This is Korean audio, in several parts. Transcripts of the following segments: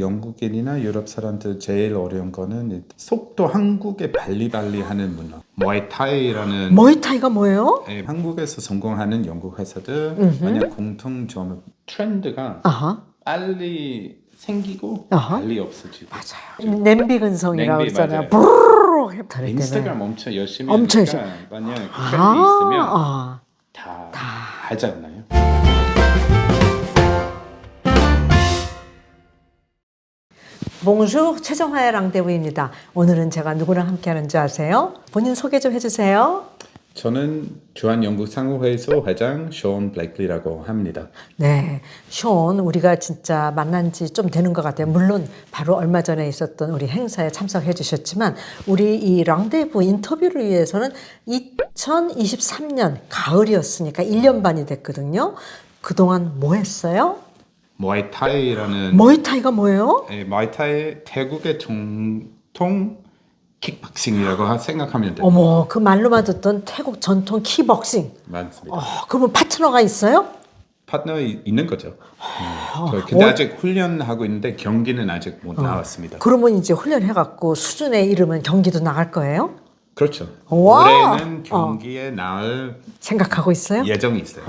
영국인이나 유럽 사람들 제일 어려운 거는 속도 한국에 발리발리 하는 문화. 모이타이라는 모이타이가 뭐예요? 예, 한국에서 성공하는 영국 회사들 만약 공통점 트렌드가 아하. 빨리 생기고 아하. 빨리 없어지고 맞아요. 냄비 근성이라고 냄비, 그러잖아요. 맞아요. 부르르 해 다를 때는. 인스타그램 엄청 열심히 엄청 하니까 만약 트렌드 아, 있으면 아. 다, 하지 않나요? 봉주 최정화의 랑데부입니다. 오늘은 제가 누구랑 함께 하는지 아세요? 본인 소개 좀 해주세요. 저는 주한 영국 상호회의소 회장 쇼온 블랙리라고 합니다. 네, 쇼온 우리가 진짜 만난 지 좀 되는 것 같아요. 물론 바로 얼마 전에 있었던 우리 행사에 참석해 주셨지만 우리 이 랑데부 인터뷰를 위해서는 2023년 가을이었으니까 1년 반이 됐거든요. 그동안 뭐 했어요? 모이타이라는 모이타이가 뭐예요? 예, 모이타이 태국의 정통 킥박싱이라고 생각하면 돼요. 어머, 그 말로만 듣던 태국 전통 키복싱. 많습니다. 어, 그러면 파트너가 있어요? 파트너 이- 있는 거죠. 음, 아, 저 근데 어. 아직 훈련하고 있는데 경기는 아직 못 나왔습니다. 그러면 이제 훈련해갖고 수준에 이르면 경기도 나갈 거예요? 그렇죠. 와. 올해는 경기에 나올 생각하고 있어요? 예정이 있어요.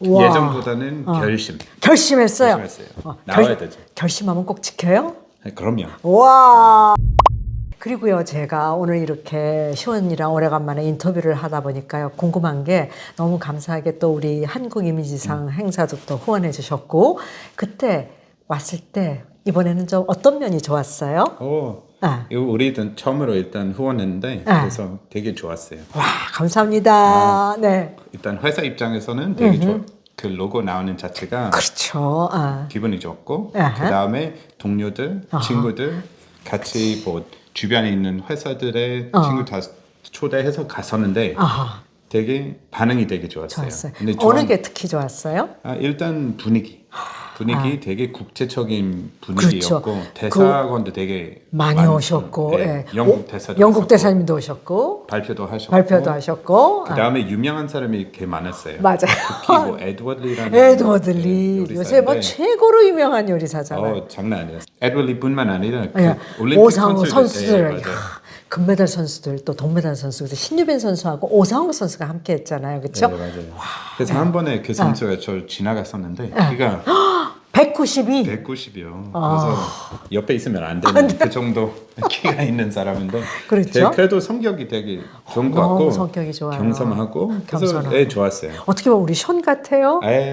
와. 예정보다는 결심. 결심했어요. 결심했어요. 어, 나와야 되죠. 결심하면 꼭 지켜요? 네, 그럼요. 와. 그리고요, 제가 오늘 이렇게 시원이랑 오래간만에 인터뷰를 하다 보니까요, 궁금한 게 너무 감사하게 또 우리 한국 이미지상 행사도 또 후원해 주셨고, 그때 왔을 때 이번에는 좀 어떤 면이 좋았어요? 오, 아, 이거 우리는 처음으로 일단 후원했는데 아. 그래서 되게 좋았어요. 와, 감사합니다. 네. 일단 회사 입장에서는 되게 좋아. 그 로고 나오는 자체가 그렇죠. 아. 기분이 좋고. 그 다음에 동료들, 아하. 친구들 같이 뭐 주변에 있는 회사들의 어. 친구 다 초대해서 갔었는데 아하, 되게 반응이 되게 좋았어요. 좋았어요. 근데 어느 게 특히 좋았어요? 아, 일단 분위기. 분위기 되게 국제적인 분위기였고 아. 그렇죠. 대사관도 되게 많이 많- 오셨고, 예, 예. 영국 오, 대사도 영국 대사님도 오셨고, 발표도 하셨고 발표도 하셨고, 그 아, 다음에 유명한 사람이 이렇게 많았어요. 맞아요. 특히 뭐 에드워드리라는 에드워드 예, 리 요새 뭐 최고로 유명한 요리사잖아요. 어 장난 아니었어요. 에드워드리뿐만 아니라 그 예. 올림픽 오상우 선수들, 맞아요. 금메달 선수들 또 동메달 선수, 신유빈 선수하고 오상우 선수가 함께 했잖아요, 그렇죠? 네, 맞아요. 그래서 한 번에 그 선수가 저 지나갔었는데 키가 192. 190이요. 아. 그래서 옆에 있으면 안 되는 그 정도 키가 있는 사람인데 그렇죠. 되게 그래도 성격이 되게 좋은 것 너무 같고 성격이 좋아요. 겸손하고 그래서 겸손하고. 예, 좋았어요. 어떻게 보면 우리 션 같아요. 에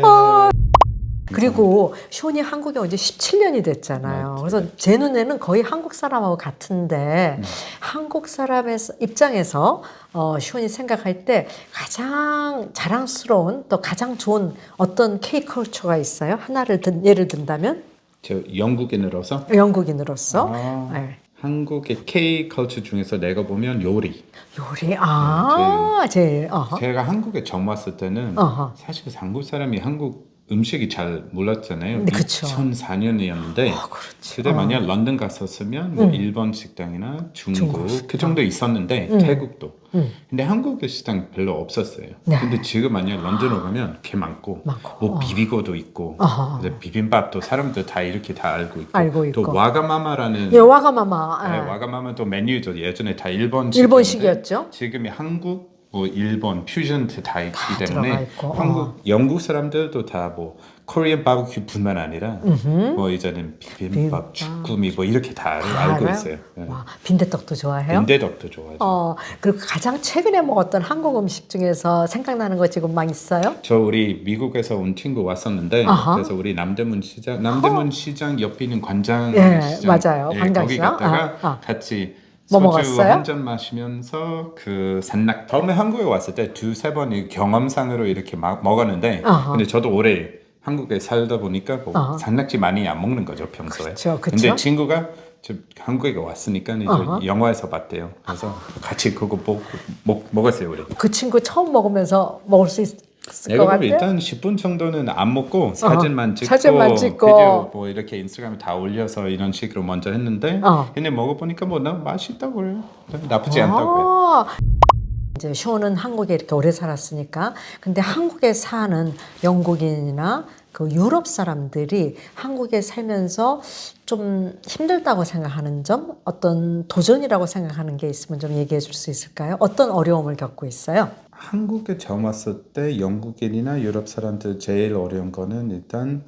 그리고 쇼니 한국에 온 지 17년이 됐잖아요. 맞아요. 그래서 제 눈에는 거의 한국 사람하고 같은데 음. 한국 사람의 입장에서 어, 쇼니 생각할 때 가장 자랑스러운 또 가장 좋은 어떤 K 컬처가 있어요? 하나를 든, 예를 든다면 저 영국인으로서 영국인으로서 아, 네. 한국의 K 컬처 중에서 내가 보면 요리. 요리 아 제일 어허. 제가 한국에 처음 왔을 때는 어허. 사실 한국 사람이 한국 음식이 잘 몰랐잖아요. 네, 그쵸. 2004년이었는데 아, 그렇지. 그때 만약 런던 갔었으면 뭐 일본 식당이나 중국, 중국 그 정도 있었는데 태국도. 음. 근데 한국의 식당 별로 없었어요. 네. 근데 지금 만약 런던으로 가면 개 많고, 많고. 뭐 비비고도 있고. 근데 비빔밥도 사람들 다 이렇게 다 알고 있고, 알고 있고. 또 와가마마라는 예, 와가마마 네, 아. 와가마마도 메뉴도 예전에 다 일본식 일본식이었죠? 지금이 한국, 뭐 일본 퓨전 다 있기 다 들어가 때문에 있고, 한국, 어. 영국 사람들도 다 뭐 코리안 바비큐뿐만 아니라 뭐 이제는 비빔밥. 비빔밥, 주꾸미 뭐 이렇게 다, 다 알고 알아요? 있어요. 네. 와 빈대떡도 좋아해요? 빈대떡도 좋아하죠. 어, 그리고 가장 최근에 먹었던 한국 음식 중에서 생각나는 거 지금 막 있어요? 저 우리 미국에서 온 친구 왔었는데 아하. 그래서 우리 남대문 시장 남대문 시장 옆에 있는 관장 예, 시장 맞아요. 예, 관장 거기 시장. 갔다가 아, 아. 같이 뭐 소주 먹었어요? 한 잔 마시면서 그 산낙 처음에 한국에 왔을 때 두세 번이 경험상으로 이렇게 막 먹었는데 아하. 근데 저도 오래 한국에 살다 보니까 뭐 아하. 산낙지 많이 안 먹는 거죠 평소에 그쵸, 그쵸. 근데 친구가 저 한국에 왔으니까 이제 아하. 영화에서 봤대요 그래서 같이 그거 먹, 먹, 먹었어요 우리 그 친구 처음 먹으면서 먹을 수 있을 것 내가? 보면 일단 10분 정도는 안 먹고 사진만 찍고, 사진만 찍고. 비디오 뭐 이렇게 인스타그램에 다 올려서 이런 식으로 먼저 했는데 어. 근데 먹어보니까 뭐 나 맛있다고 그래요 나쁘지 않다고 그래요 아, 이제 쇼는 한국에 이렇게 오래 살았으니까 근데 한국에 사는 영국인이나 그 유럽 사람들이 한국에 살면서 좀 힘들다고 생각하는 점, 어떤 도전이라고 생각하는 게 있으면 좀 얘기해 줄 수 있을까요? 어떤 어려움을 겪고 있어요? 한국에 처음 왔을 때 영국인이나 유럽 사람들 제일 어려운 거는 일단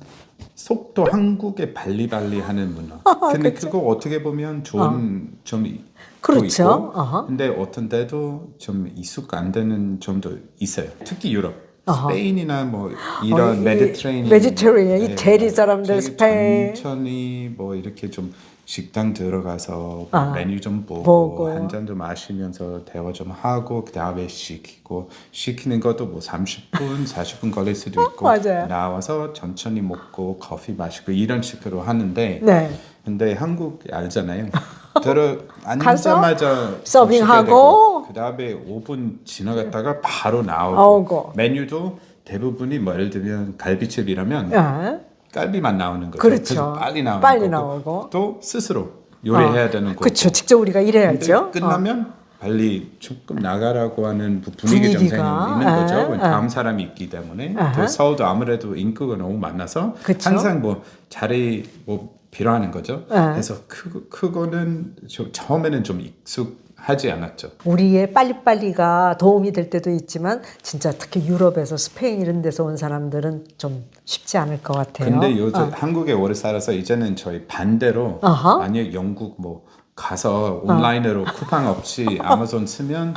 속도 한국에 발리발리 하는 문화. 근데 그거 어떻게 보면 좋은 점이 또 그렇죠. 있고, 어허. 근데 어떤 때도 좀 익숙 안 되는 점도 있어요. 특히 유럽. 어허. 스페인이나 뭐 이런 어, 이 메디트레이니언 메디테레니언, 이 네, 대리 사람들 스페인. 천천히 뭐 이렇게 좀 식당 들어가서 아, 메뉴 좀 보고, 보고. 한 잔도 마시면서 대화 좀 하고 그 다음에 시키고 시키는 것도 뭐 30분, 40분 걸릴 수도 있고 맞아요. 나와서 천천히 먹고 커피 마시고 이런 식으로 하는데 네. 근데 한국 알잖아요. 들어 앉자마자 서빙하고 그 다음에 5분 지나갔다가 바로 나오고 나오고. 메뉴도 대부분이 뭐 예를 들면 갈비집이라면 아, 갈비만 나오는 거죠. 그렇죠. 빨리 나오는 빨리 나오고. 또 스스로 요리해야 되는 거고. 그렇죠. 직접 우리가 일해야죠. 끝나면 빨리 조금 나가라고 하는 분위기 분위기가, 정상이 있는 거죠. 아, 다음 사람이 있기 때문에. 서울도 아무래도 인구가 너무 많아서 그쵸. 항상 뭐 자리 뭐 필요하는 거죠. 아. 그래서 그 그거는 좀 처음에는 좀 익숙 하지 않았죠. 우리의 빨리빨리가 도움이 될 때도 있지만 진짜 특히 유럽에서 스페인 이런 데서 온 사람들은 좀 쉽지 않을 것 같아요. 근데 요즘 어. 한국에 오래 살아서 이제는 저희 반대로 아하. 만약 영국 뭐 가서 온라인으로 쿠팡 없이 아마존 쓰면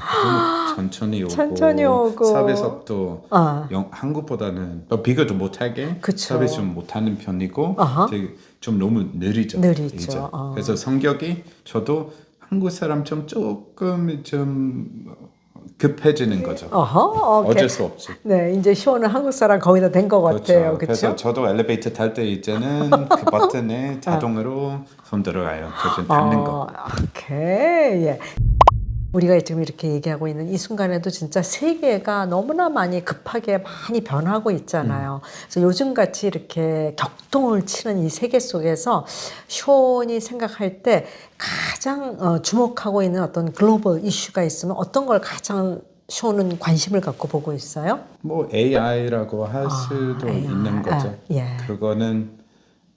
천천히 오고, 천천히 오고. 서비스도 아. 영, 한국보다는 뭐 비교도 못하게 그쵸. 서비스 좀 못하는 편이고. 되게 좀 너무 느리죠. 느리죠. 어. 그래서 성격이 저도 한국 사람 좀 조금 좀 급해지는 거죠. 어허, 오케이. 어쩔 수 없지. 네, 이제 시원은 한국 사람 거의 다된 것 같아요. 그래서 그렇죠? 저도 엘리베이터 탈 때 이제는 그 버튼에 자동으로 손 들어가요. 저좀 닫는 거. 어, 오케이. 예. 우리가 지금 이렇게 얘기하고 있는 이 순간에도 진짜 세계가 너무나 많이 급하게 많이 변하고 있잖아요. 그래서 요즘 같이 이렇게 격동을 치는 이 세계 속에서 쇼니 생각할 때 가장 어, 주목하고 있는 어떤 글로벌 이슈가 있으면 어떤 걸 가장 쇼는 관심을 갖고 보고 있어요? 뭐 AI라고 할 수도 AI. 있는 거죠. 아, 예. 그거는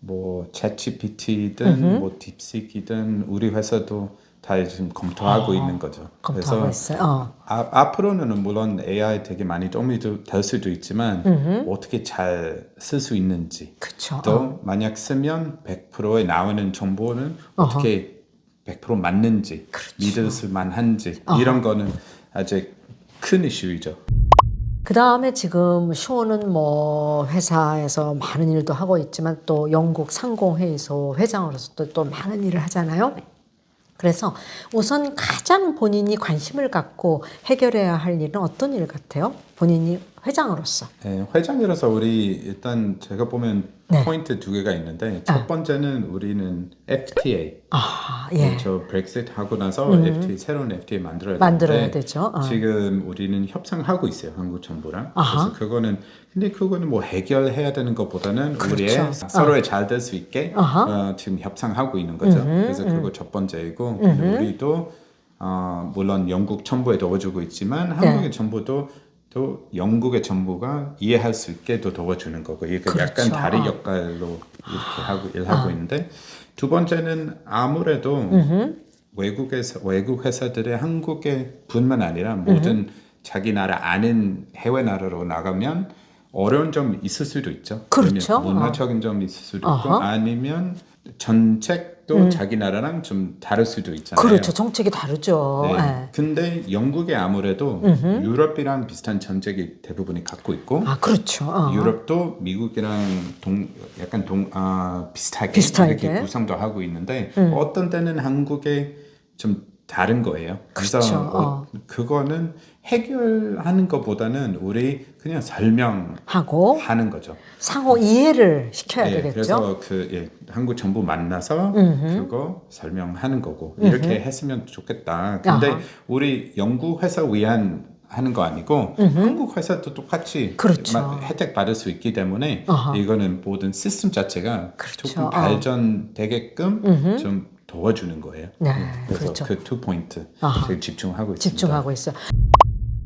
뭐 챗GPT든 뭐 딥시키든 우리 회사도 다 지금 검토하고 있는 거죠. 아, 검토하고 그래서 있어요. 어. 아, 앞으로는 물론 AI 되게 많이 도움이 도- 될 수도 있지만 어떻게 잘 쓸 수 있는지 그렇죠. 또 만약 쓰면 100%에 나오는 정보는 어떻게 100% 맞는지 그렇죠. 믿을 수만한지 이런 거는 아직 큰 이슈이죠. 그 다음에 지금 쇼는 뭐 회사에서 많은 일도 하고 있지만 또 영국 상공회의소 회장으로서 또, 또 많은 일을 하잖아요. 그래서 우선 가장 본인이 관심을 갖고 해결해야 할 일은 어떤 일 같아요? 본인이 회장으로서. 네, 회장이라서 우리 일단 제가 보면 네. 포인트 두 개가 있는데 첫 번째는 우리는 FTA 아, 예. 음. 저 브렉시트 하고 나서 FTA 새로운 FTA 만들어야 만들어야 되죠. 어. 지금 우리는 협상하고 있어요 한국 정부랑 아하. 그래서 그거는 근데 그거는 뭐 해결해야 되는 것보다는 그렇죠. 우리의 서로의 잘 될 수 있게 아하. 어, 지금 협상하고 있는 거죠 그래서 그거 첫 번째이고 근데 우리도 어, 물론 영국 정부에 도와주고 있지만 네. 한국의 정부도 또 영국의 정부가 이해할 수 있게 또 도와주는 거고 이게 그렇죠. 약간 다른 아. 역할로 이렇게 하고 일하고 있는데 두 번째는 아무래도 외국에서 외국 회사들의 한국의 뿐만 아니라 모든 자기 나라 아는 해외 나라로 나가면 어려운 점이 있을 수도 있죠. 그렇죠. 문화적인 점이 있을 수도 있고. 아니면 정책도 자기 나라랑 좀 다를 수도 있잖아요. 그렇죠. 정책이 다르죠. 네. 예. 근데 영국이 아무래도 유럽이랑 비슷한 정책이 대부분이 갖고 있고 아, 그렇죠. 어. 유럽도 미국이랑 동 약간 동 아, 비슷하게, 비슷하게. 이렇게 구성도 하고 있는데 어떤 때는 한국에 좀 다른 거예요. 그래서 그렇죠. 어, 그거는 해결하는 것보다는 우리 그냥 설명하는 하고 거죠. 상호 이해를 시켜야 예, 되겠죠. 그래서 그 예, 한국 정부 만나서 그거 설명하는 거고 이렇게 했으면 좋겠다. 근데 아하. 우리 영국 회사 위한 하는 거 아니고 한국 회사도 똑같이 그렇죠. 마- 혜택 받을 수 있기 때문에 아하. 이거는 모든 시스템 자체가 그렇죠. 조금 어. 발전되게끔 좀 도와주는 거예요. 네, 예, 그래서 그렇죠. 그두 포인트 아하. 되게 집중하고 있습니다. 집중하고 있어요.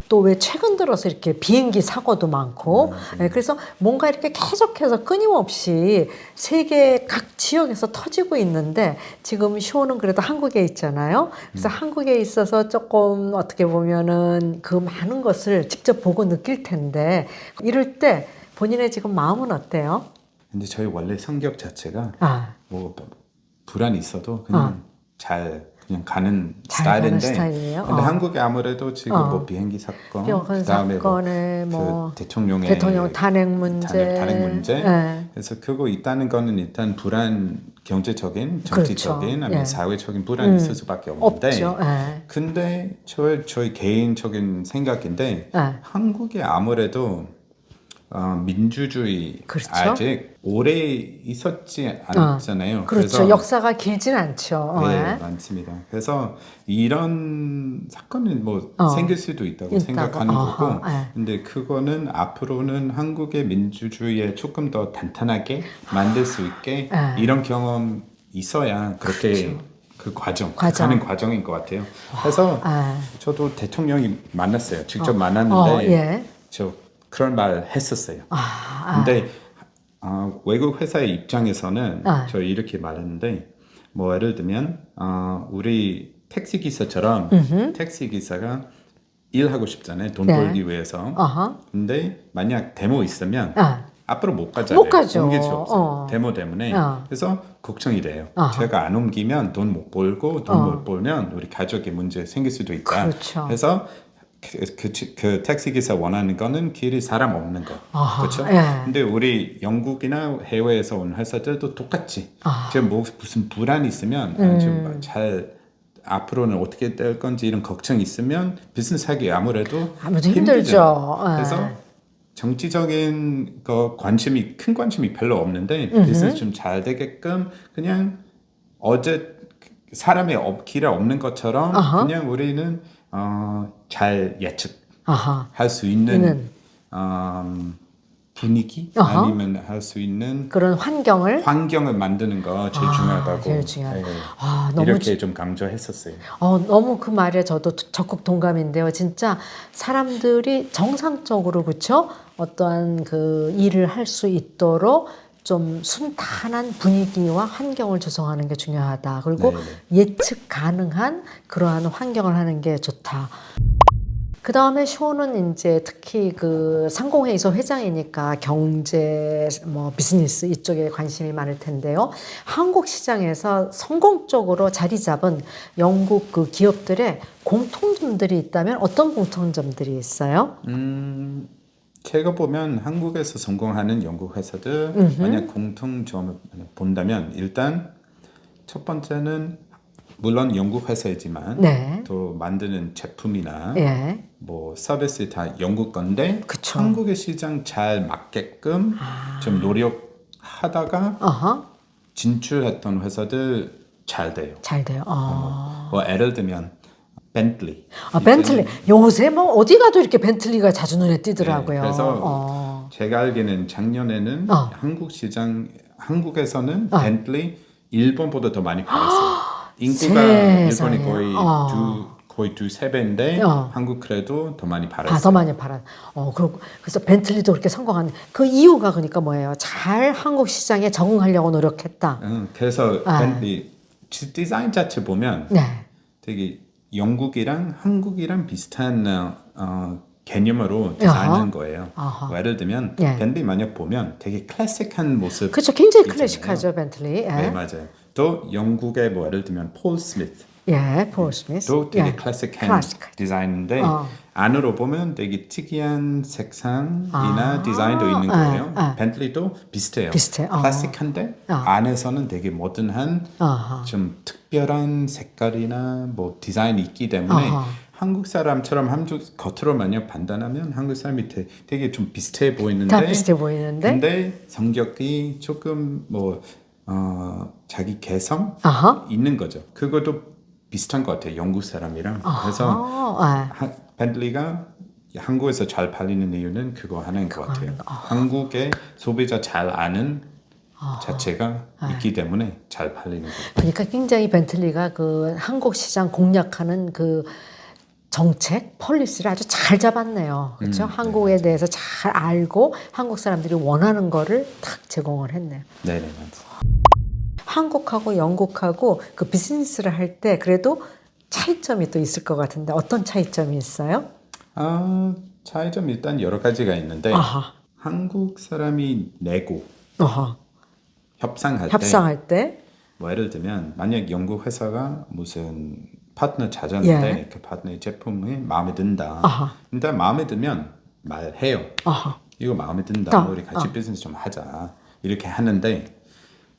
또왜 최근 들어서 이렇게 비행기 사고도 많고 네, 예, 그래서 뭔가 이렇게 계속해서 끊임없이 세계 각 지역에서 터지고 있는데 지금 쇼는 그래도 한국에 있잖아요. 그래서 한국에 있어서 조금 어떻게 보면은 그 많은 것을 직접 보고 느낄 텐데 이럴 때 본인의 지금 마음은 어때요? 근데 저희 원래 성격 자체가 아, 뭐 불안이 있어도 그냥 잘 그냥 가는 아. 잘 가는 스타일인데 스타일이에요? 근데 어. 한국에 아무래도 지금 어. 뭐 비행기 사건 병원 그다음에 사건에 뭐, 뭐그 대통령의 대통령 탄핵 문제, 탄핵, 탄핵 문제 예. 그래서 그거 있다는 거는 일단 불안 경제적인 정치적인 그렇죠. 아니면 예. 사회적인 불안이 음. 있을 수밖에 없는데 없죠. 예. 근데 저희 저희 개인적인 생각인데 예. 한국에 아무래도 어, 민주주의 그렇죠. 아직 오래 있었지 않잖아요. 그렇죠. 역사가 길진 않죠. 네, 예. 많습니다. 그래서 이런 사건은 뭐 어. 생길 수도 있다고 있다고. 생각하는 어허, 거고, 예. 근데 그거는 앞으로는 한국의 민주주의에 조금 더 단단하게 만들 수 있게 예. 이런 경험 있어야 그렇게 그렇죠. 그 과정, 과정. 가는 과정인 것 같아요. 그래서 아. 저도 대통령이 만났어요. 직접 어. 만났는데 어, 예. 저 그런 말 했었어요. 아, 아. 근데 어, 외국 회사의 입장에서는 아. 저 이렇게 말했는데 뭐 예를 들면 어, 우리 택시 기사처럼 음흠. 택시 기사가 일하고 싶잖아요 돈 네. 벌기 위해서 어허. 근데 만약 데모 있으면 아. 앞으로 못 가잖아요 못 가죠. 옮길 수 없어요 어. 데모 때문에 어. 그래서 걱정이 돼요 아하. 제가 안 옮기면 돈 못 벌고 돈 어. 못 벌면 우리 가족에 문제 생길 수도 있다 그렇죠. 그래서 그, 그, 그 택시 기사 원하는 거는 길이 사람 없는 거 아하, 그렇죠 예. 근데 우리 영국이나 해외에서 온 회사들도 똑같지. 아. 지금 뭐 무슨 불안이 있으면 음. 좀잘 앞으로는 어떻게 될 건지 이런 걱정이 있으면 비즈니스 하기 아무래도 아무래도 힘들잖아요. 힘들죠. 예. 그래서 정치적인 거 관심이 큰 관심이 별로 없는데 비즈니스 좀 잘 되게끔 그냥 어제 사람의 없, 길에 없는 것처럼 아하. 그냥 우리는 어, 잘 예측할. 수 있는 있는. 음, 분위기 아하. 아니면 할 수 있는 그런 환경을 환경을 만드는 거 제일 아, 중요하다고 제일 중요하다. 네, 아, 너무 이렇게 좀 강조했었어요. 어, 너무 그 말에 저도 적극 동감인데요. 진짜 사람들이 정상적으로 그쵸? 어떠한 그 일을 할 수 있도록 좀 순탄한 분위기와 환경을 조성하는 게 중요하다. 그리고 네네. 예측 가능한 그러한 환경을 하는 게 좋다. 그 다음에 쇼는 이제 특히 그 상공회의소 회장이니까 경제, 뭐 비즈니스 이쪽에 관심이 많을 텐데요. 한국 시장에서 성공적으로 자리 잡은 영국 그 기업들의 공통점들이 있다면 어떤 공통점들이 있어요? 음, 제가 보면 한국에서 성공하는 영국 회사들 음흠. 만약 공통점을 본다면 일단 첫 번째는 물론 영국 회사이지만 네. 또 만드는 제품이나 예. 뭐 서비스 다 영국 건데 그쵸. 한국의 시장 잘 맞게끔 아. 좀 노력하다가 어허. 진출했던 회사들 잘 돼요. 잘 돼요. 어. 뭐 예를 들면 벤틀리. 아, 벤틀리. 요새 뭐 어디 가도 이렇게 벤틀리가 자주 눈에 띄더라고요. 네, 그래서 어. 제가 알기는 작년에는 어. 한국 시장 한국에서는 어. 벤틀리 일본보다 더 많이 팔았어요. 인구가 세상에. 일본이 거의 어. 두 거의 두 세 배인데 어. 한국 그래도 더 많이 팔았어요. 아, 더 많이 팔아. 어, 그리고 그래서 벤틀리도 그렇게 성공한 그 이유가 그러니까 뭐예요? 잘 한국 시장에 적응하려고 노력했다. 응, 그래서 아. 벤틀리 지- 디자인 자체 보면 네. 되게 영국이랑 한국이랑 비슷한 어, 어, 개념으로 디자인한 거예요. 아하. 뭐 예를 들면 예. 벤틀리 만약 보면 되게 클래식한 모습. 그렇죠. 굉장히 있잖아요. 클래식하죠, 벤틀리. 예. 네 맞아요. 또 영국의 뭐 예를 들면 폴 스미스. 예, 폴 스미스. 또 되게 예. 클래식한 클래식. 디자인인데 어. 안으로 보면 되게 특이한 색상이나 아. 디자인도 있는 예, 거예요. 예. 벤틀리도 비슷해요. 비슷해. 어. 클래식한데 어. 안에서는 되게 모던한 아하. 좀 특별한 색깔이나 뭐 디자인이 있기 때문에 아하. 한국 사람처럼 한국 겉으로 만약 판단하면 한국 사람이 되- 되게 좀 비슷해 보이는데 다 비슷해 보이는데. 근데 성격이 조금 뭐 어, 자기 개성 아하. 있는 거죠. 그것도 비슷한 것 같아요. 영국 사람이랑 그래서 아, 하, 벤틀리가 한국에서 잘 팔리는 이유는 그거 하나인 것 같아요. 한국의 소비자 잘 아는 자체가 있기 때문에 잘 팔리는 거예요. 그러니까 굉장히 벤틀리가 그 한국 시장 공략하는 그 정책, 폴리시를 아주 잘 잡았네요. 그렇죠? 음, 한국에 대해서 잘 알고 한국 사람들이 원하는 거를 딱 제공을 했네요. 네 네 맞습니다. 한국하고 영국하고 그 비즈니스를 할 때 그래도 차이점이 또 있을 것 같은데 어떤 차이점이 있어요? 아 차이점 일단 여러 가지가 있는데 아하, 한국 사람이 내고 아하. 협상할 때 협상할 때, 뭐 예를 들면 만약 영국 회사가 무슨 파트너 찾았는데 예. 그 파트너의 제품이 마음에 든다. 아하. 일단 마음에 들면 말해요. 아하, 이거 마음에 든다. 어, 우리 같이 어. 비즈니스 좀 하자. 이렇게 하는데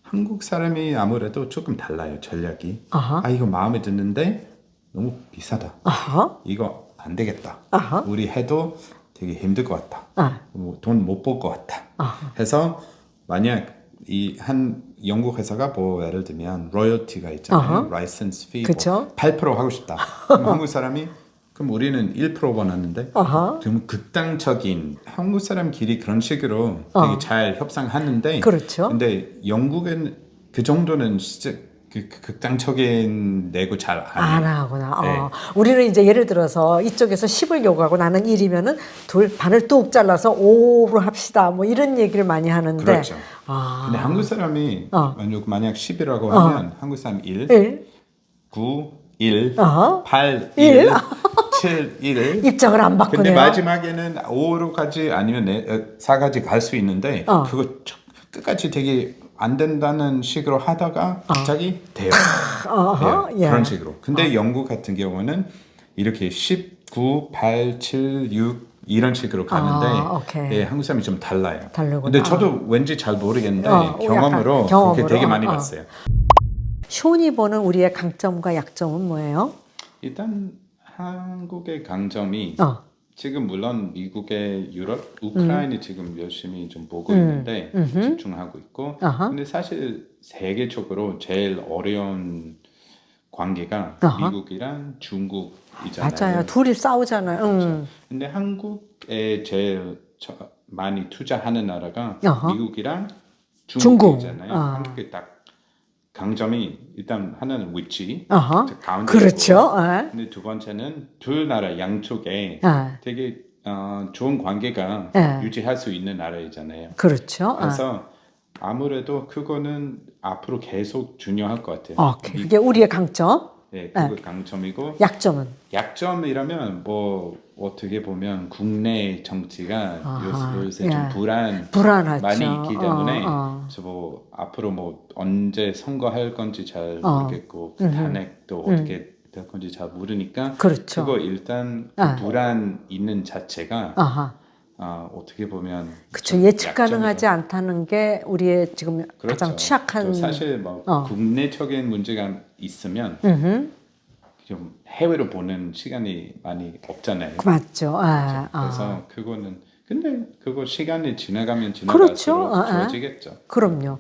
한국 사람이 아무래도 조금 달라요 전략이. 아하. 아 이거 마음에 드는데 너무 비싸다. 아하, 이거 안 되겠다. 아하. 우리 해도 되게 힘들 것 같다. 아, 돈 못 벌 것 같다. 아하. 해서 만약 이 한 영국 회사가 뭐 예를 들면 로열티가 있잖아요. 라이센스 피 그쵸. 뭐8% 하고 싶다. 그럼 한국 사람이 그럼 우리는 1% 원하는데 아하. 좀 극단적인 한국 사람끼리 그런 식으로 어. 되게 잘 협상하는데 그렇죠. 근데 영국은 그 정도는 진짜 그, 그 극단적인 내고 잘 안 안 하구나. 네. 어. 우리는 이제 예를 들어서 이쪽에서 10을 요구하고 나는 1이면은 둘 반을 뚝 잘라서 5로 합시다. 뭐 이런 얘기를 많이 하는데. 그렇죠. 아, 근데 한국 사람이 어. 만약 만약 10이라고 하면 한국 사람 1, 1. 9, 1, 어허. 8, 일. 1, 7, 1. 입장을 안 근데 바꾸네요. 마지막에는 5로까지 아니면 4까지 갈 수 있는데 어. 그거 쭉 끝까지 되게 안 된다는 식으로 하다가 갑자기 돼요. 어허, 예, 예. 그런 식으로. 근데 영국 같은 경우는 이렇게 19, 8, 7, 6 이런 식으로 가는데 아. 예, 한국 사람이 좀 달라요. 다르구나. 근데 저도 왠지 잘 모르겠는데 어, 경험으로 약간 경험으로, 그렇게 되게 많이 어, 어. 봤어요. 쇼니 보는 우리의 강점과 약점은 뭐예요? 일단 한국의 강점이 어. 지금 물론 미국의 유럽, 우크라이나 지금 열심히 좀 보고 음, 있는데 음흠. 집중하고 있고 아하. 근데 사실 세계적으로 제일 어려운 관계가 아하. 미국이랑 중국이잖아요. 맞아요. 둘이 싸우잖아요. 음. 근데 한국에 제일 저- 많이 투자하는 나라가 아하. 미국이랑 중국. 중국이잖아요. 아. 한국의 딱 강점이 일단 하나는 위치, 어허. 저 가운데 그렇죠. 있고, 예. 근데 두 번째는 둘 나라 양쪽에 예. 되게 어, 좋은 관계가 네. 유지할 수 있는 나라이잖아요. 그렇죠. 어. 그래서 아무래도 그거는 앞으로 계속 중요할 것 같아요. 어, 그게 우리의 강점. 네, 그거 강점이고 약점은 약점이라면 뭐 어떻게 보면 국내 정치가 아하, 요새, 요새 예. 좀 불안 불안하죠. 많이 있기 때문에 어, 어. 그래서 뭐 앞으로 뭐 언제 선거할 건지 잘 어. 모르겠고 그 음흠. 탄핵도 어떻게 될 건지 잘 모르니까 그렇죠. 그거 일단 그 아. 불안 있는 자체가 아하. 아, 어떻게 보면. 좀 예측. 가능하지 않다는 게 우리의 지금 그렇죠. 가장 취약한. 또 사실 뭐 어. 국내적인 문제가 있으면 음흠. 좀 해외로 보는 시간이 많이 없잖아요. 맞죠. 아, 아. 그래서 그거는 근데 그거 시간이 지나가면 그렇죠. 지나갈수록 아, 아. 좋아지겠죠. 그럼요.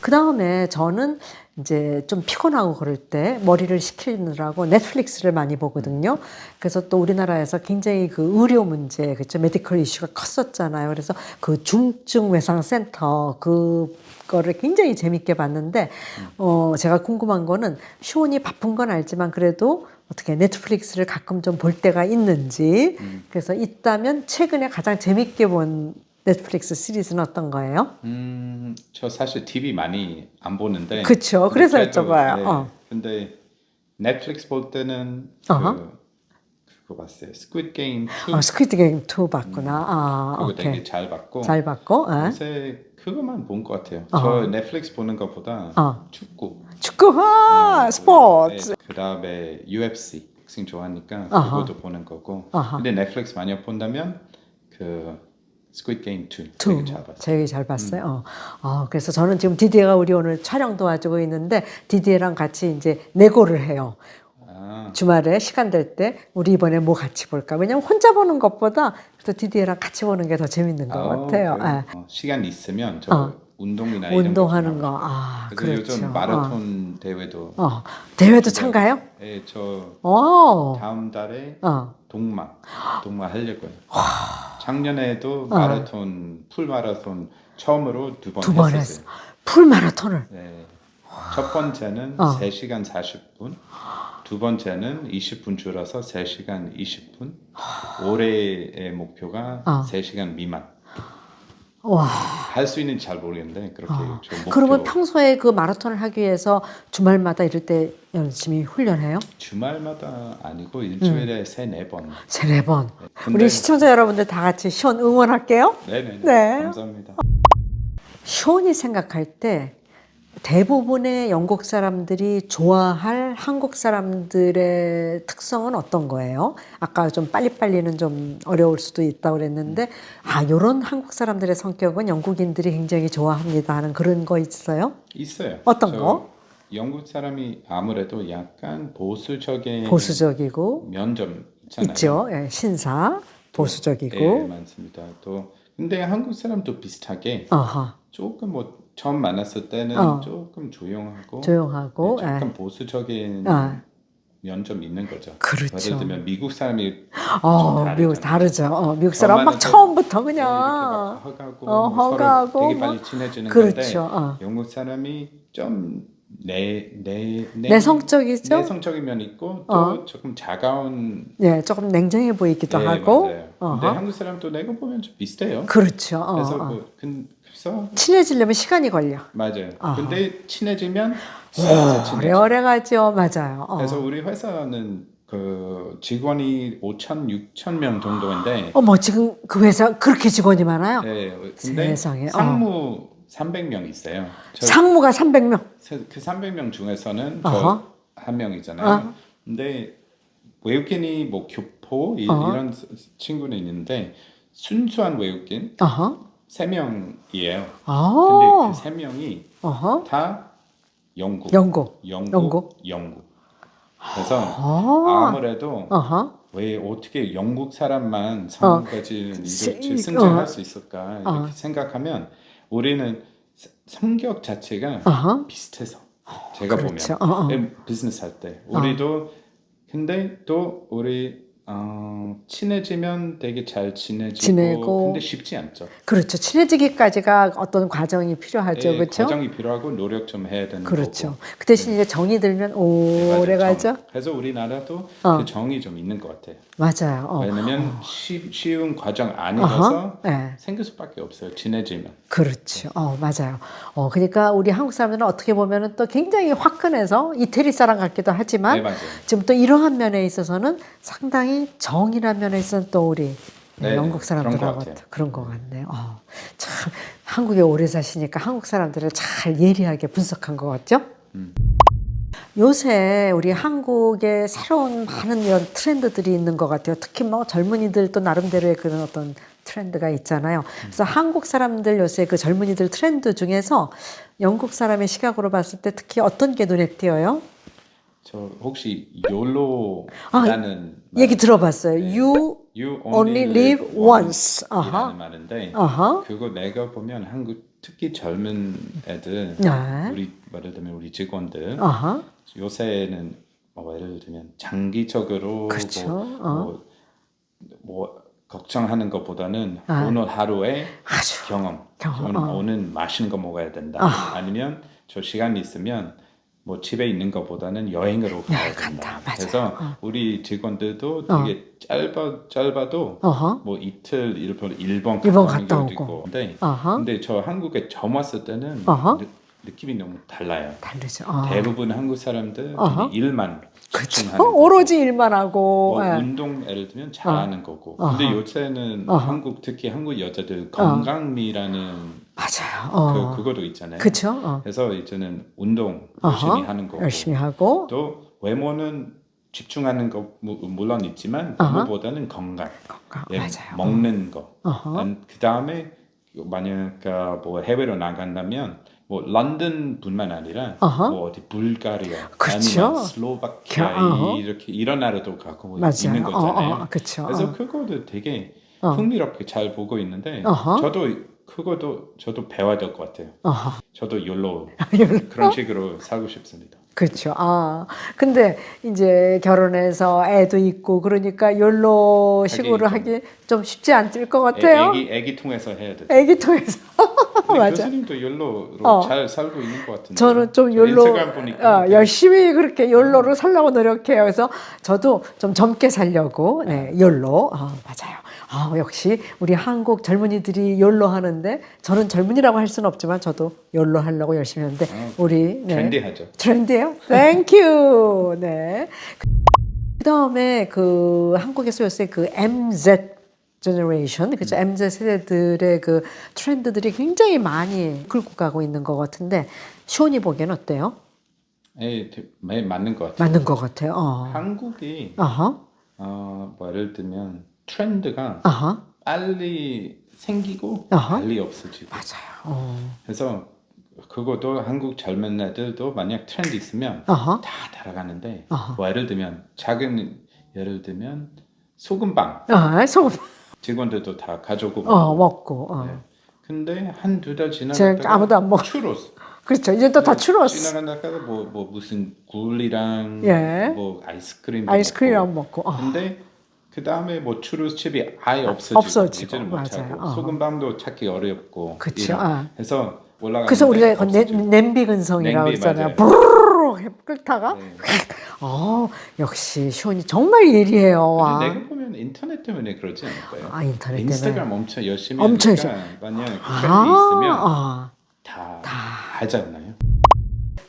그 다음에 저는 이제 좀 피곤하고 그럴 때 머리를 식히느라고 넷플릭스를 많이 보거든요. 그래서 또 우리나라에서 굉장히 그 의료 문제, 그렇죠. 메디컬 이슈가 컸었잖아요. 그래서 그 중증 외상 센터 그 거를 굉장히 재밌게 봤는데, 어, 제가 궁금한 거는 쇼니 바쁜 건 알지만 그래도 어떻게 넷플릭스를 가끔 좀 볼 때가 있는지, 그래서 있다면 최근에 가장 재밌게 본 넷플릭스 시리즈는 어떤 거예요? 음, 저 사실 TV 많이 안 보는데. 그쵸. 근데 그래서 여쭤봐요. 네. 어. 근데 넷플릭스 볼 때는. 그 그거 봤어요. 스퀴드 게임 2 어, 스퀴드 게임 2 봤구나. 아, 그거 오케이. 되게 잘 봤고. 잘 봤고. 예. 요새 그것만 본 것 같아요. 어허. 저 넷플릭스 보는 것보다 어. 축구. 축구, 아, 네, 스포츠. 네, 그다음에 UFC 복싱 좋아하니까 어허. 그것도 보는 거고. 어허. 근데 넷플릭스 만약 본다면 그 스퀴드 게임 2 투. 되게 잘 봤어요. 되게 잘 봤어요. 어. 어, 그래서 저는 지금 디디에가 우리 오늘 촬영 도와주고 있는데 디디에랑 같이 이제 내고를 해요. 아, 주말에 시간 될 때 우리 이번에 뭐 같이 볼까? 왜냐면 혼자 보는 것보다 또 디디에랑 같이 보는 게 더 재밌는 것 아우, 같아요. 그래요? 예. 어, 시간 있으면 저 어. 운동이나 이런 운동하는 좀 거. 하고 아, 그래서 그렇죠. 요즘 마라톤 대회도 어. 어. 대회도 참가요? 예, 저 오. 다음 달에 어. 동마 동마 하려고요. 작년에도 마라톤 풀 마라톤 처음으로 두번 어. 두번 했었어요. 했어. 풀 마라톤을. 네. 첫 번째는 어. 3시간 40분. 두 번째는 20분 줄어서 3시간 20분. 올해의 목표가 어. 3시간 미만. 와. 할 수 있는지 잘 모르겠는데 그렇게 어. 좀 목표. 그러면 평소에 그 마라톤을 하기 위해서 주말마다 이럴 때 열심히 훈련해요? 주말마다 아니고 일주일에 세네 번. 세네 번. 근데- 우리 시청자 여러분들 다 같이 시원 응원할게요. 네네. 네. 감사합니다. 시원이 생각할 때 대부분의 영국 사람들이 좋아할 한국 사람들의 특성은 어떤 거예요? 아까 좀 빨리빨리는 좀 어려울 수도 있다고 그랬는데 아 요런 한국 사람들의 성격은 영국인들이 굉장히 좋아합니다 하는 그런 거 있어요? 있어요. 어떤 저 거? 영국 사람이 아무래도 약간 보수적인 보수적이고 면점 있잖아요. 있죠. 예, 신사 보수적이고 네, 많습니다. 또 근데 한국 사람도 비슷하게 어허, 조금 뭐 처음 만났을 때는 어. 조금 조용하고 조용하고 네, 약간 예. 보수적인 아. 면점이 있는 거죠. 그렇죠. 예를 들면 미국 사람이 어, 좀 미국 다르잖아요. 다르죠. 어, 미국 사람 막 엄마는 처음부터 네, 이렇게 그냥 막 허가고 어, 서로 허가하고 되게 뭐. 빨리 친해지는 그렇죠. 건데 어. 영국 사람이 좀 내 내 내 성적이죠. 내 성적인 면이 있고 또 어. 조금 차가운 예, 조금 냉정해 보이기도 네, 하고. 맞아요. 근데 어허. 한국 사람도 내가 보면 좀 비슷해요. 그렇죠. 어, 그래서 어. 그, 근- 그래서 친해지려면 시간이 걸려. 맞아요. 어허. 근데 친해지면 진짜 친해져. 오래 오래 가죠. 맞아요. 어. 그래서 우리 회사는 그 직원이 5천 6천 명 정도인데 어머 지금 그 회사 그렇게 직원이 많아요. 네, 근데 세상에, 어. 상무 300명 있어요. 저, 상무가 300명. 그 300명 중에서는 어허. 저한 명이잖아요. 어. 근데 외국인이 뭐 교포 이, 어허. 런 친구는 있는데 순수한 외국인 어허. 세 명이에요. 근데 아. 그세 명이 어허. 다 영국, 영국. 영국, 영국. 영국. 그래서 아. 아무래도 어허. 왜 어떻게 영국 사람만 성까지 시- 이렇게 승진할 어. 수 있을까 어. 이렇게 생각하면 우리는 스- 성격 자체가 어허. 비슷해서 제가 그렇죠. 보면 어, 어. 네, 비즈니스 할 때 우리도 근데 또 우리 어, 친해지면 되게 잘 지내지고 지내고. 근데 쉽지 않죠. 그렇죠. 친해지기까지가 어떤 과정이 필요하죠. 예, 그렇죠? 과정이 필요하고 노력 좀 해야 되는 그렇죠. 거고. 그 대신 이제 정이 들면 네, 맞아요. 오래 가죠. 정. 그래서 우리나라도 어. 그 정이 좀 있는 것 같아요. 맞아요. 어. 왜냐면 쉬, 쉬운 과정 아니라서. 네. 생길 수밖에 없어요. 친해지면. 그렇죠. 어, 맞아요. 어, 그러니까 우리 한국 사람들은 어떻게 보면은 또 굉장히 화끈해서 이태리 사람 같기도 하지만 네 맞아요. 지금 또 이러한 면에 있어서는 상당히 정이란 면에 있어서는 또 우리 네, 영국 그런 것 사람들하고. 또 그런 것 같네요. 어, 참 한국에 오래 사시니까 한국 사람들을 잘 예리하게 분석한 것 같죠? 음. 요새 우리 한국에 새로운 많은 이런 트렌드들이 있는 것 같아요. 특히 뭐 젊은이들 또 나름대로의 그런 어떤 트렌드가 있잖아요. 그래서 한국 사람들 요새 그 젊은이들 트렌드 중에서 영국 사람의 시각으로 봤을 때 특히 어떤 게 눈에 띄어요? 저 혹시 YOLO라는 아, 얘기 들어봤어요. 네. You You only live once. 아하. 말인데 어허. 그거 내가 보면 한국 특히 젊은 애들 네. 우리 예를 들면 우리 직원들 어허. 요새는 뭐 예를 들면 장기적으로 그렇죠. 뭐, 어. 뭐, 뭐 걱정하는 것보다는 아. 오늘 아주 경험, 경험, 오늘, 어. 오늘 맛있는 거 먹어야 된다. 아. 아니면 저 시간이 있으면 뭐 집에 있는 것보다는 여행으로 가야 간다. 된다. 맞아요. 그래서 어. 우리 직원들도 어. 되게 짧아 짧아도 어허. 뭐 이틀 일본 일본 일본 갔다 오는 갔다 경우도 오고. 있고. 근데 어허. 근데 저 한국에 처음 왔을 때는 어허. 느, 느낌이 너무 달라요. 다르죠. 어. 대부분 한국 사람들 어허. 일만 그렇죠. 집중하는 거고. 오로지 일만 하고. 뭐 예. 운동 예를 들면 잘하는 거고. 어허. 근데 요새는 어허. 한국 특히 한국 여자들 건강미라는 맞아요. 어. 그 그거도 있잖아요. 그렇죠. 어. 그래서 이제는 운동 어허. 열심히 하는 거고. 열심히 하고. 또 외모는 집중하는 거 무- 물론 있지만 어허. 그거보다는 건강, 건강. 예, 맞아요. 먹는 거. 어허. 그 다음에 만약 뭐 해외로 나간다면 뭐 런던 뿐만 아니라 어허. 뭐 어디 불가리아 그렇죠. 아니면 슬로바키아 어허. 이렇게 이런 나라도 가고 맞아요. 있는 거잖아요. 어, 어, 그렇죠. 그래서 어. 그거도 되게 어. 흥미롭게 잘 보고 있는데 어허. 저도 그것도 저도 배워야 될 것 같아요. 어허. 저도 욜로 욜로. 그런 식으로 살고 싶습니다. 그렇죠. 아, 근데 이제 결혼해서 애도 있고 그러니까 욜로 식으로 하기 하기 좀 쉽지 않을 것 같아요. 애, 기 애기 통해서 해야 돼. 애기 통해서. 맞아. 교수님도 욜로로 어. 잘 살고 있는 것 같은데. 저는 좀 욜로 어, 열심히 그렇게 욜로로 살려고 노력해요. 그래서 저도 좀 젊게 살려고 네, 욜로. 어, 맞아요. 아, 역시 우리 한국 젊은이들이 욜로 하는데 저는 젊은이라고 할 수는 없지만 저도 욜로 하려고 열심히 하는데 어, 우리 네. 트렌디하죠. 트렌드예요? 땡큐. 네. 그 다음에 그 한국에서 요새 그 MZ 제너레이션 그죠 MZ 세대들의 그 트렌드들이 굉장히 많이 끌고 가고 있는 것 같은데 시온이 보기엔 어때요? 에, 매 맞는 것 같아요. 맞는 것 같아요. 어. 한국이 아하, 어, 뭐 예를 들면 트렌드가 아하, 빨리 생기고 아하. 빨리 없어지고 맞아요. 어. 그래서 그것도 한국 젊은 애들도 만약 트렌드 있으면 아하, 다 따라가는데 아하. 뭐 예를 들면 작은 예를 들면 소금빵 아, 소금, 직원들도 다 가져오고 어, 먹고, 어. 네. 근데 한 두달 제가 지나갔다가 아무도 안 먹. 추로스 그렇죠. 이제 또 다 추러스. 지나가다가 뭐, 뭐 무슨 굴이랑 예. 뭐 아이스크림 아이스크림이랑 먹고. 어. 근데 그 다음에 뭐 추루스 칩이 아예 없어지고, 없어지고, 맞아요. 어. 소금빵도 찾기 어렵고 그쵸, 이런. 아. 그래서 올라가 그래서 우리가 그 냄- 냄비 근성이라고 냄비. 맞아요. 부르르 끓다가 네. 어, 역시 시온이 정말 예리해요. 와. 근데 내가 보면 인터넷 때문에 그러지 않을까요? 아, 인터넷 때문에. 인스타그램 엄청 열심히 엄청 하니까 만약 아, 있으면 아. 다, 다. 하지 않나요?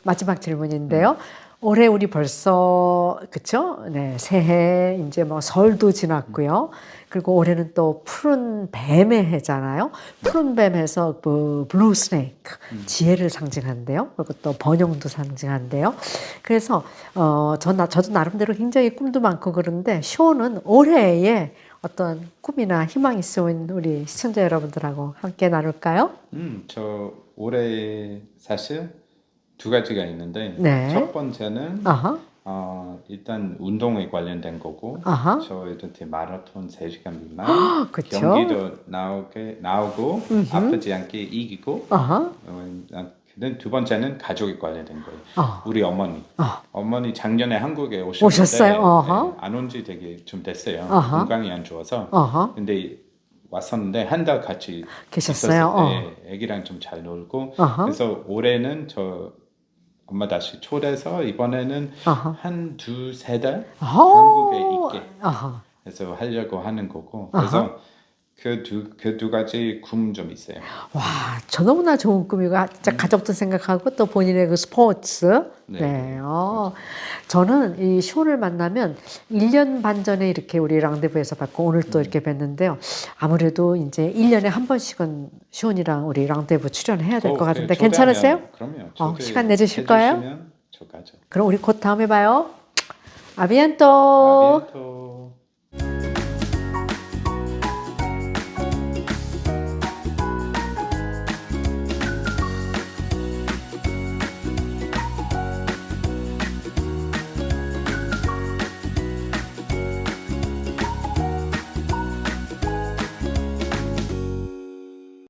마지막 질문인데요. 올해 우리 벌써 그쵸? 네, 새해 이제 뭐 설도 지났고요. 그리고 올해는 또 푸른 뱀의 해잖아요. 푸른 뱀에서 그 블루 스네이크 지혜를 상징한대요. 그리고 또 번영도 상징한대요. 그래서 어, 저 나, 저도 나름대로 굉장히 꿈도 많고 그런데 쇼는 올해에 어떤 꿈이나 희망이 있으면 우리 시청자 여러분들하고 함께 나눌까요? 음, 저 올해 사실 두 가지가 있는데 네. 첫 번째는 아하, 어, 일단 운동에 관련된 거고 아하. 저희한테 마라톤 3시간 미만 그쵸. 경기도 나오게 나오고 아프지 않게 이기고 아하, 어, 근데 두 번째는 가족에 관련된 거예요. 아. 우리 어머니. 아. 어머니 작년에 한국에 오셨는데 오셨어요? 어허. 안 온 지 되게 좀 됐어요. 어허. 건강이 안 좋아서. 어허. 근데 왔었는데 한 달 같이 계셨어요? 어. 있었을 때 애기랑 좀 잘 놀고 어허. 그래서 올해는 저 엄마 다시 초대해서 이번에는 어허. 한두 세달 어. 한국에 있게 어허. 해서 하려고 하는 거고 그래서 그 두 그 두 가지 꿈 좀 있어요. 와, 저 너무나 좋은 꿈이고 진짜 가족도 생각하고 또 본인의 그 스포츠. 네. 네. 어. 저는 이 시온을 만나면 1년 반 전에 이렇게 우리 랑데부에서 봤고 오늘 또 이렇게 뵀는데요. 아무래도 이제 1년에 한 번씩은 시온이랑 우리 랑데부 출연해야 될 것 어, 같은데 그 초대하면- 괜찮으세요? 그럼요. 어, 초대 시간 내주실 거예요? 해주시면 저 가죠. 그럼 우리 곧 다음에 봐요. 아비엔토. 아비엔토.